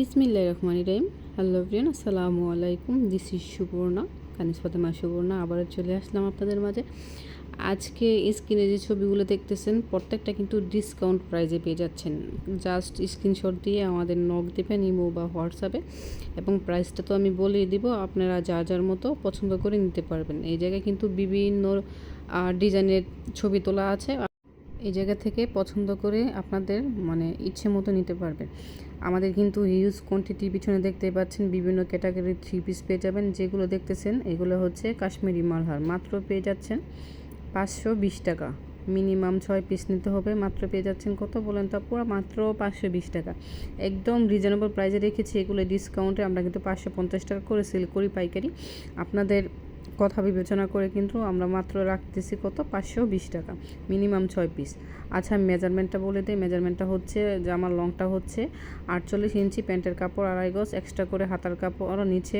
বিসমিল্লাহ রহমান রাহিম। Hello friend আসসালামু আলাইকুম। দিস ইজ সুবর্ণা, কানিস ফাতেমা, সুবর্ণা, আবারও চলে আসলাম আপনাদের মাঝে। আজকে স্ক্রিনে যে ছবিগুলো দেখতেছেন, প্রত্যেকটা কিন্তু ডিসকাউন্ট প্রাইজে পেয়ে যাচ্ছেন। জাস্ট স্ক্রিনশট দিয়ে আমাদের নক দেবেন, ইমো বা হোয়াটসঅ্যাপে। এবং প্রাইসটা তো আমি বলেই দিব, আপনারা যা যার মতো পছন্দ করে নিতে পারবেন। এই জায়গায় কিন্তু বিভিন্ন ডিজাইনের ছবি তোলা আছে। এই জায়গা থেকে পছন্দ করে আপনাদের মানে ইচ্ছে মতো নিতে পারবেন। আমাদের কিন্তু হিউজ কোয়ান্টিটি পিছনে দেখতে পাচ্ছেন বিভিন্ন ক্যাটাগরির থ্রি পিস পেয়ে যাবেন। যেগুলো দেখতেছেন, এগুলো হচ্ছে কাশ্মীরি মালহার। মাত্র পেয়ে যাচ্ছেন পাঁচশো বিশ টাকা। মিনিমাম ছয় পিস নিতে হবে। মাত্র পেয়ে যাচ্ছেন কত বলেন তো পুরো মাত্র পাঁচশো বিশ টাকা। একদম রিজনেবল প্রাইসে রেখেছি। এগুলো ডিসকাউন্টে আমরা কিন্তু পাঁচশো পঞ্চাশ টাকা করে সেল করি পাইকারি। আপনাদের কথা বিবেচনা করে কিন্তু আমরা মাত্র রাখতেছি কত? পাঁচশো বিশ টাকা, মিনিমাম ছয় পিস আচ্ছা মেজারমেন্টটা বলে দিই। মেজারমেন্টটা হচ্ছে জামার লংটা হচ্ছে আটচল্লিশ ইঞ্চি প্যান্টের কাপড়, আড়াই গজ এক্সট্রা করে হাতার কাপড় আরও নিচে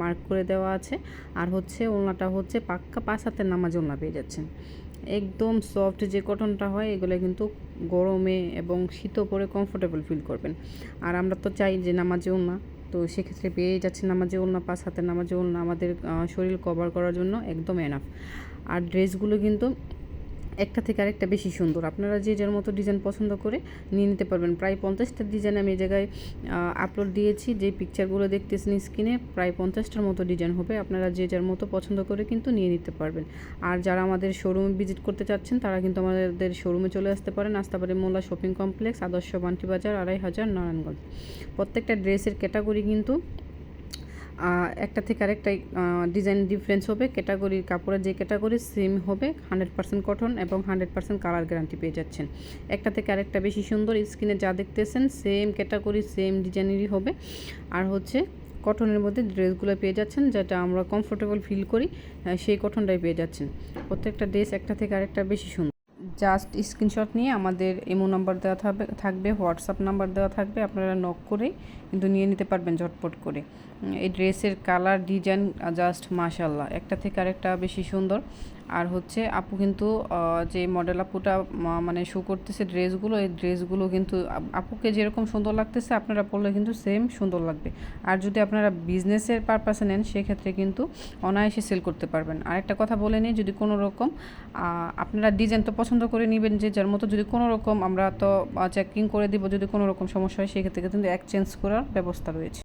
মার্ক করে দেওয়া আছে। আর হচ্ছে ওলনাটা হচ্ছে পাক্কা পাঁচ হাতের নামাজ ওলনা পেয়ে যাচ্ছেন। একদম সফট যে কটনটা হয়, এগুলো কিন্তু গরমে এবং শীতও পরে কমফোর্টেবল ফিল করবেন। আর আমরা তো চাই যে নামাজে ওলনা তো সেক্ষেত্রে পেয়ে যাচ্ছে নামাজে ওলনা, পাঁচ হাতের নামাজে ওলনা। আমাদের শরীর কভার করার জন্য একদম এনাফ আর ড্রেসগুলো কিন্তু একটা থেকে আরেকটা বেশি সুন্দর। আপনারা যে যার মতো ডিজাইন পছন্দ করে নিয়ে নিতে পারবেন। প্রায় পঞ্চাশটা ডিজাইন আমি এই জায়গায় আপলোড দিয়েছি। যে পিকচারগুলো দেখতেছেন স্ক্রিনে প্রায় পঞ্চাশটার মতো ডিজাইন হবে। আপনারা যে যার মতো পছন্দ করে কিন্তু নিয়ে নিতে পারবেন। আর যারা আমাদের শোরুমে ভিজিট করতে চাচ্ছেন, তারা কিন্তু আমাদের শোরুমে চলে আসতে পারেন। পারে মোল্লা শপিং কমপ্লেক্স আদর্শ বান্টি বাজার, আড়াই হাজার নারায়ণগঞ্জ। প্রত্যেকটা ড্রেসের ক্যাটাগরি কিন্তু একটা থেকে আরেকটা ডিজাইন ডিফারেন্স হবে। ক্যাটাগরির কাপড়ের যে ক্যাটাগরি সেম হবে। হান্ড্রেড পার্সেন্ট কটন এবং হান্ড্রেড পার্সেন্ট কালার গ্যারান্টি পেয়ে যাচ্ছেন। একটা থেকে আরেকটা বেশি সুন্দর স্কিনে যা দেখতেছেন সেম ক্যাটাগরি সেম ডিজাইনেরই হবে। আর হচ্ছে কটনের মধ্যে ড্রেসগুলো পেয়ে যাচ্ছেন, যেটা আমরা কমফোর্টেবল ফিল করি সেই কটনটাই পেয়ে যাচ্ছেন। প্রত্যেকটা ড্রেস একটা থেকে আরেকটা বেশি সুন্দর। জাস্ট স্ক্রিনশট নিয়ে আমাদের এমো নাম্বার দেওয়া থাকবে থাকবে, হোয়াটসঅ্যাপ নাম্বার দেওয়া থাকবে, আপনারা নক করেই কিন্তু নিয়ে নিতে পারবেন ঝটপট করে। এই ড্রেসের কালার, ডিজাইন জাস্ট মাশাল্লাহ একটা থেকে আরেকটা বেশি সুন্দর। আর হচ্ছে আপু কিন্তু যে মডেল আপুটা মানে শো করতেছে ড্রেসগুলো, এই ড্রেসগুলো কিন্তু আপুকে যেরকম সুন্দর লাগতেছে, আপনারা পরলে কিন্তু সেম সুন্দর লাগবে। আর যদি আপনারা বিজনেসের পারপাসে নেন, সেক্ষেত্রে কিন্তু অনায়াসে সেল করতে পারবেন। আর একটা কথা বলে নিই, যদি কোনো রকম আপনারা ডিজাইন তো পছন্দ করে নেবেন যে যার মতো যদি কোনো রকম আমরা তো চেকিং করে দিব যদি কোনো রকম সমস্যা হয়, সেক্ষেত্রে কিন্তু এক্সচেঞ্জ করার ব্যবস্থা রয়েছে।